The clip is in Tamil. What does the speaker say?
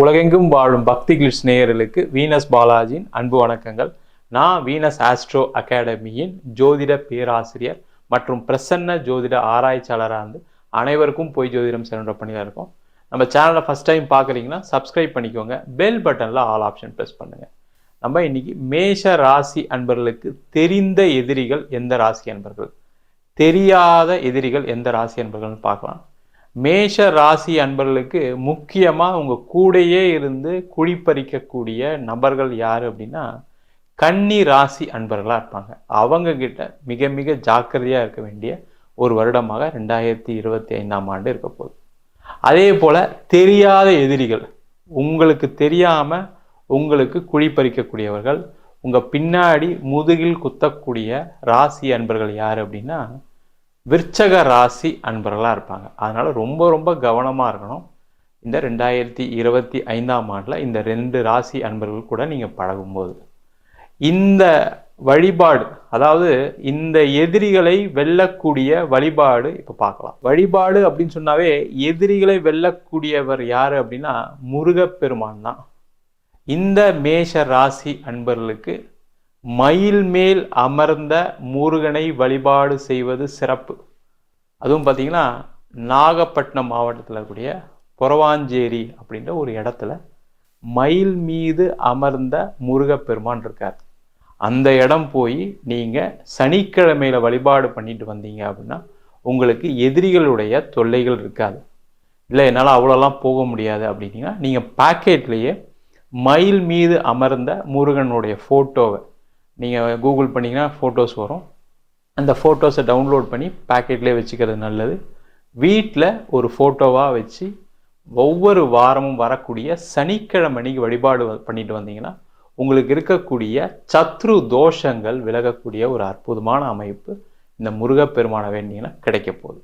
உலகெங்கும் வாழும் பக்தி கிளிட்ஸ் நேயர்களுக்கு வீனஸ் பாலாஜியின் அன்பு வணக்கங்கள். நான் வீனஸ் ஆஸ்ட்ரோ அகாடமியின் ஜோதிட பேராசிரியர் மற்றும் பிரசன்ன ஜோதிட ஆராய்ச்சியாளராக இருந்து அனைவருக்கும் போய் ஜோதிடம் சென்ற பண்ணி தான் நம்ம சேனலை ஃபஸ்ட் டைம் பார்க்குறீங்கன்னா சப்ஸ்கிரைப் பண்ணிக்கோங்க. பெல் பட்டனில் ஆல் ஆப்ஷன் ப்ரெஸ் பண்ணுங்கள் நம்ம இன்னைக்கு மேஷ ராசி அன்பர்களுக்கு தெரிந்த எதிரிகள் எந்த ராசி அன்பர்கள்? தெரியாத எதிரிகள் எந்த ராசி அன்பர்கள்னு பார்க்கலாம். மேஷ ராசி அன்பர்களுக்கு முக்கியமாக உங்கள் கூடையே இருந்து குழிப்பறிக்கக்கூடிய நபர்கள் யார் அப்படின்னா கன்னி ராசி அன்பர்களாக இருப்பாங்க. அவங்கக்கிட்ட மிக மிக ஜாக்கிரதையாக இருக்க வேண்டிய ஒரு வருடமாக ரெண்டாயிரத்தி இருபத்தி ஐந்தாம் ஆண்டு இருக்க போகுது. அதே போல் தெரியாத எதிரிகள் உங்களுக்கு தெரியாமல் உங்களுக்கு குழிப்பறிக்கக்கூடியவர்கள் உங்கள் பின்னாடி முதுகில் குத்தக்கூடிய ராசி அன்பர்கள் யார் அப்படின்னா விற்சக ராசி அன்பர்களாக இருப்பாங்க. அதனால் ரொம்ப ரொம்ப கவனமாக இருக்கணும். இந்த ரெண்டாயிரத்தி இருபத்தி ஐந்தாம் ஆண்டில் இந்த ரெண்டு ராசி அன்பர்கள் கூட நீங்கள் பழகும்போது. இந்த வழிபாடு அதாவது இந்த எதிரிகளை வெல்லக்கூடிய வழிபாடு இப்போ பார்க்கலாம். வழிபாடு அப்படின்னு சொன்னாவே எதிரிகளை வெல்லக்கூடியவர் யார் அப்படின்னா முருகப்பெருமான் தான். இந்த மேஷ ராசி அன்பர்களுக்கு மயில் மேல் அமர்ந்த முருகனை வழிபாடு செய்வது சிறப்பு. அதுவும் பார்த்தீங்கன்னா நாகப்பட்டினம் மாவட்டத்தில் இருக்கக்கூடிய புறவாஞ்சேரி அப்படின்ற ஒரு இடத்துல மயில் மீது அமர்ந்த முருகப்பெருமான் இருக்கார். அந்த இடம் போய் நீங்கள் சனிக்கிழமையில் வழிபாடு பண்ணிட்டு வந்தீங்க அப்படின்னா உங்களுக்கு எதிரிகளுடைய தொல்லைகள் இருக்காது. இல்லை என்னால் அவ்வளோலாம் போக முடியாது அப்படின்னீங்கன்னா நீங்கள் பேக்கெட்லேயே மயில் மீது அமர்ந்த முருகனுடைய ஃபோட்டோவை நீங்கள் கூகுள் பண்ணிங்கன்னா ஃபோட்டோஸ் வரும். அந்த ஃபோட்டோஸை டவுன்லோட் பண்ணி பேக்கெட்லேயே வச்சுக்கிறது நல்லது. வீட்டில் ஒரு ஃபோட்டோவாக வச்சு ஒவ்வொரு வாரமும் வரக்கூடிய சனிக்கிழமை அன்னைக்கு வழிபாடு வ- பண்ணிட்டு வந்தீங்கன்னா உங்களுக்கு இருக்கக்கூடிய சத்ரு தோஷங்கள் விலகக்கூடிய ஒரு அற்புதமான அமைப்பு இந்த முருகப்பெருமானை வேண்டிங்கன்னா கிடைக்க போகுது.